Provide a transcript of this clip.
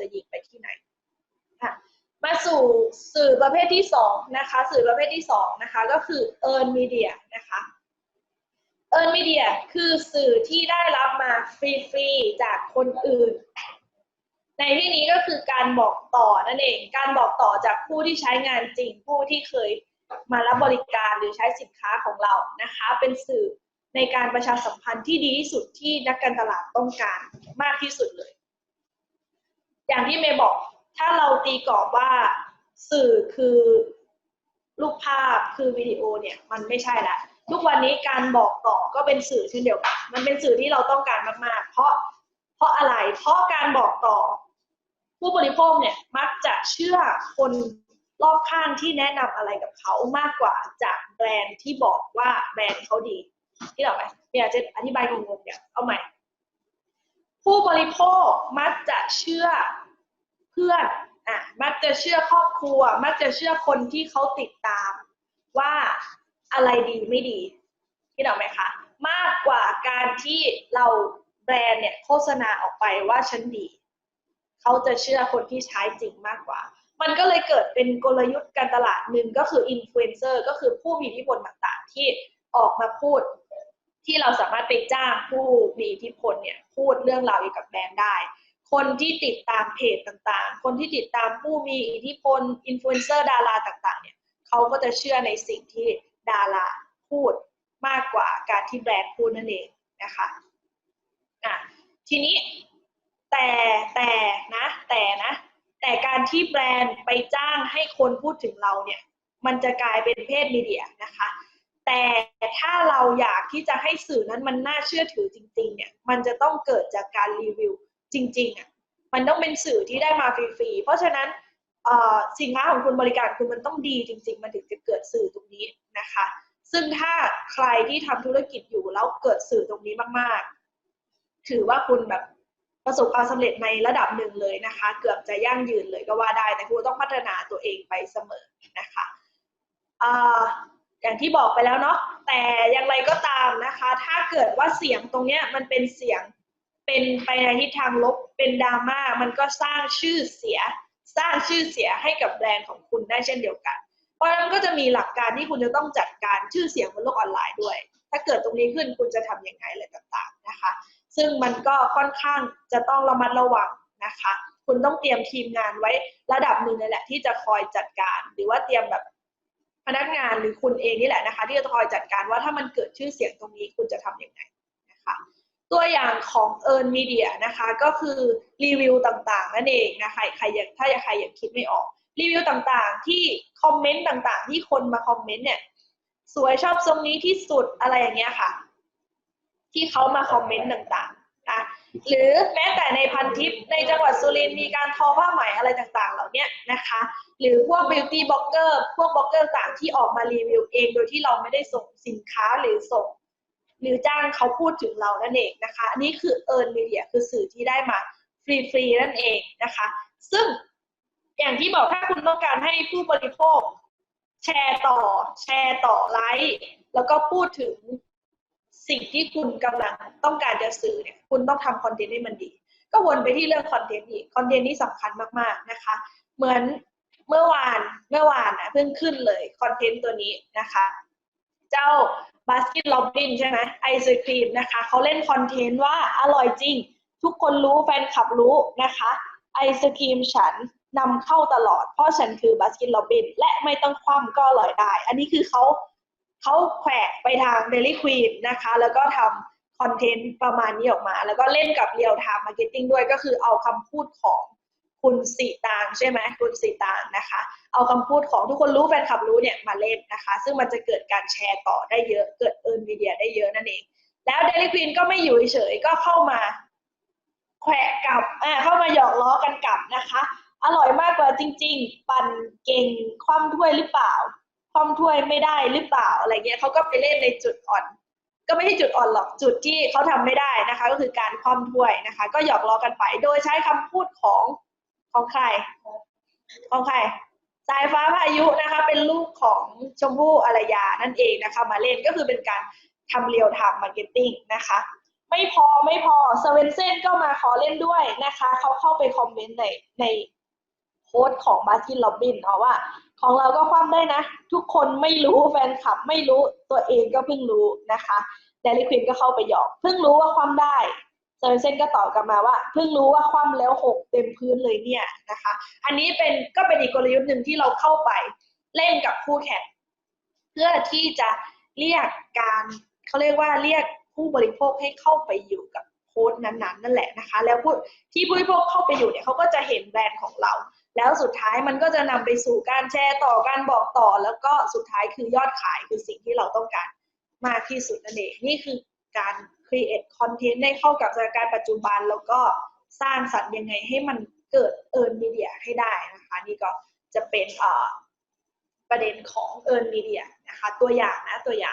จะยิงไปที่ไหนค่ะมาสู่สื่อประเภทที่สองนะคะสื่อประเภทที่สองนะคะก็คือ earn media นะคะ earn media คือสื่อที่ได้รับมาฟรีๆจากคนอื่น ในที่นี้ก็คือการบอกต่อนั่นเอง การบอกต่อจากผู้ที่ใช้งานจริงผู้ที่เคยมารับบริการหรือใช้สินค้าของเรานะคะ เป็นสื่อในการประชาสัมพันธ์ที่ดีที่สุดที่นักการตลาดต้องการมากที่สุดเลย อย่างที่เมย์บอก ถ้าเราตีกรอบว่าสื่อคือรูปภาพคือวิดีโอเนี่ยมันไม่ใช่ละทุกวันนี้การบอกต่อก็เป็นสื่อเช่นเดียวกัน มันเป็นสื่อที่เราต้องการมาก ๆ เพราะเพราะอะไร เพราะการบอกต่อ ผู้บริโภคเนี่ยมักจะเชื่อคนรอบข้างที่แนะนำอะไรกับเขามากกว่าจากแบรนด์ที่บอกว่าแบรนด์เขาดี ที่เราไหมเนี่ยจะอธิบายงงๆเนี่ยเอาใหม่ ผู้บริโภคมักจะเชื่อ พื่อนอะมักจะเชื่อครอบครัว มักจะเชื่อคนที่เขาติดตาม ว่าอะไรดีไม่ดีที่เราไหมคะมากกว่าการที่เราแบรนด์เนี่ยโฆษณาออกไปว่าฉันดีเขาจะเชื่อคนที่ใช้จริงมากกว่า มันก็เลยเกิดเป็นกลยุทธ์การตลาดหนึ่งก็คืออินฟลูเอนเซอร์ก็คือผู้มีอิทธิพลต่างๆ ที่ออกมาพูด ที่เราสามารถไปจ้างผู้มีอิทธิพลเนี่ยพูดเรื่องราวเกี่ยวกับแบรนด์ได้ คนที่ติดตามเพจต่างๆ คนที่ติดตามผู้มีอิทธิพลอินฟลูเอนเซอร์ดาราต่างๆ เนี่ยเขาก็จะเชื่อในสิ่งที่ดาราพูดมากกว่าการที่แบรนด์พูดนั่นเองนะคะอะทีนี้แต่แต่นะแต่นะ แต่การที่แบรนด์ไปจ้างให้คนพูดถึงเราเนี่ย มันจะกลายเป็นเพศมีเดียนะคะ แต่ถ้าเราอยากที่จะให้สื่อนั้นมันน่าเชื่อถือจริง ๆ เนี่ย มันจะต้องเกิดจากการรีวิว จริงๆอะมันต้องเป็นสื่อที่ได้มาฟรีๆ เพราะฉะนั้นสินค้าของคุณบริการคุณมันต้องดีจริง ๆ มันถึงจะเกิดสื่อตรงนี้นะคะ ซึ่งถ้าใครที่ทำธุรกิจอยู่แล้วเกิดสื่อตรงนี้มากๆ ถือว่าคุณแบบประสบความสำเร็จในระดับหนึ่งเลยนะคะ เกือบจะยั่งยืนเลยก็ว่าได้แต่คุณต้องพัฒนาตัวเองไปเสมอนะคะอย่างที่บอกไปแล้วเนาะแต่อย่างไรก็ตามนะคะ ถ้าเกิดว่าเสียงตรงเนี้ยมันเป็นเสียง เป็นไปในทิศทางลบเป็นดราม่ามันก็สร้างชื่อเสีย สร้างชื่อเสียให้กับแบรนด์ของคุณได้เช่นเดียวกัน เพราะฉะนั้นก็จะมีหลักการที่คุณจะต้องจัดการชื่อเสียงบนโลกออนไลน์ด้วย ถ้าเกิดตรงนี้ขึ้นคุณจะทํำยังไงอะไรต่างๆนะคะ ซึ่งมันก็ค่อนข้างจะต้องระมัดระวังนะคะ คุณต้องเตรียมทีมงานไว้ระดับหนึ่งเลยแหละที่จะคอยจัดการ หรือว่าเตรียมแบบพนักงานหรือคุณเองนี่แหละนะคะ ที่จะคอยจัดการว่าถ้ามันเกิดชื่อเสียงตรงนี้คุณจะทํำยังไงนะคะ ตัวอย่างของ Earn Media นะคะก็คือรีวิวต่างๆ นั่นเองนะคะใครอยากถ้าใครอยากคิดไม่ออกรีวิวต่างๆ ที่คอมเมนต์ต่างๆ ที่คนมาคอมเมนต์เนี่ยสวยชอบทรงนี้ที่สุดอะไรอย่างเงี้ยค่ะ ที่เขามาคอมเมนต์ต่างๆนะหรือแม้แต่ในพันทิปในจังหวัดสุรินทร์มีการทอผ้าไหมอะไรต่างๆ เหล่านี้นะคะ หรือพวกบิวตี้บล็อกเกอร์พวกบล็อกเกอร์ต่างที่ออกมารีวิวเอง โดยที่เราไม่ได้ส่งสินค้าหรือส่ง หรือจ้างเขาพูดถึงเรานั่นเองนะคะอันนี้คือ earn media คือสื่อที่ได้มาฟรีๆนั่นเองนะคะ ซึ่งอย่างที่บอกถ้าคุณต้องการให้ผู้บริโภค แชร์ต่อ แชร์ต่อไลค์แล้วก็พูดถึงสิ่งที่คุณกำลังต้องการจะสื่อเนี่ยคุณต้องทำคอนเทนต์ให้มันดี ก็วนไปที่เรื่องคอนเทนต์อีกคอนเทนต์นี่สำคัญมากๆนะคะ เหมือนเมื่อวานเมื่อวานนะเพิ่งขึ้นเลยคอนเทนต์ตัวนี้นะคะ เจ้าบาสกิตล็อบบินใช่ไหมไอศครีมนะคะเขาเล่นคอนเทนต์ว่าอร่อยจริง ทุกคนรู้แฟนคลับรู้นะคะไอศครีมฉันนำเข้าตลอด เพราะฉันคือบาสกิตล็อบบินและไม่ต้องคว่ำก็อร่อยได้ อันนี้คือเขาเขาแขวกไปทาง Daily Queen นะคะ แล้วก็ทำคอนเทนต์ประมาณนี้ออกมา แล้วก็เล่นกับเรียลไทม์มาร์เก็ตติ้งด้วยก็คือเอาคำพูดของ คุณสีตางใช่ไหมคุณสีตางนะคะ เอาคำพูดของทุกคนรู้แฟนคลับรู้เนี่ยมาเล่นนะคะ ซึ่งมันจะเกิดการแชร์ต่อได้เยอะเกิดเอิร์นมีเดียได้เยอะนั่นเอง แล้วเดลิควีนก็ไม่อยู่เฉยก็เข้ามาแขวะกับอ่าเข้ามาหยอกล้อกันกลับนะคะ อร่อยมากกว่าจริง ๆ ปั่นเก่งคว่ำถ้วยหรือเปล่าคว่ำถ้วยไม่ได้หรือเปล่าอะไรเงี้ยเขาก็ไปเล่นในจุดอ่อนก็ไม่ใช่จุดอ่อนหรอกจุดที่เขาทำไม่ได้นะคะ ก็คือการคว่ำถ้วยนะคะ ก็หยอกล้อกันไปโดยใช้คำพูดของ ของใคร ของใคร สายฟ้าพายุนะคะ เป็นลูกของชมพู่อารยานั่นเองนะคะ มาเล่นก็คือเป็นการทำเรียลไทม์มาร์เก็ตติ้งนะคะ ไม่พอไม่พอสเวนเซนก็มาขอเล่นด้วยนะคะ เขาเข้าไปคอมเมนต์ในในโพสต์ของมาร์ตินโรบินเนาว่า ของเราก็คว่ำได้นะ ทุกคนไม่รู้แฟนคลับไม่รู้ตัวเองก็เพิ่งรู้นะคะเดลิควินก็เข้าไปหยอก เพิ่งรู้ว่าคว่ำได้ ซอร์เซนก็ตอบกลับมาว่า เพิ่งรู้ว่าคว่ำแล้วหกเต็มพื้นเลยเนี่ยนะคะ อันนี้เป็นก็เป็นอีกกลยุทธ์หนึ่งที่เราเข้าไปเล่นกับคู่แข่งเพื่อที่จะเรียกการเขาเรียกว่าเรียกผู้บริโภคให้เข้าไปอยู่กับโค้ดนั้นๆนั่นแหละนะคะ แล้วผู้ที่ผู้บริโภคเข้าไปอยู่เนี่ยเขาก็จะเห็นแบรนด์ของเรา แล้วสุดท้ายมันก็จะนำไปสู่การแชร์ต่อการบอกต่อ แล้วก็สุดท้ายคือยอดขายคือสิ่งที่เราต้องการมากที่สุดนั่นเองนี่คือ การ create content ได้เข้ากับสถานการณ์ปัจจุบัน แล้วก็สร้างสรรค์ยังไงให้มันเกิด earn media ให้ได้นะคะ นี่ก็จะเป็นประเด็นของ earn media นะคะ ตัวอย่างนะตัวอย่าง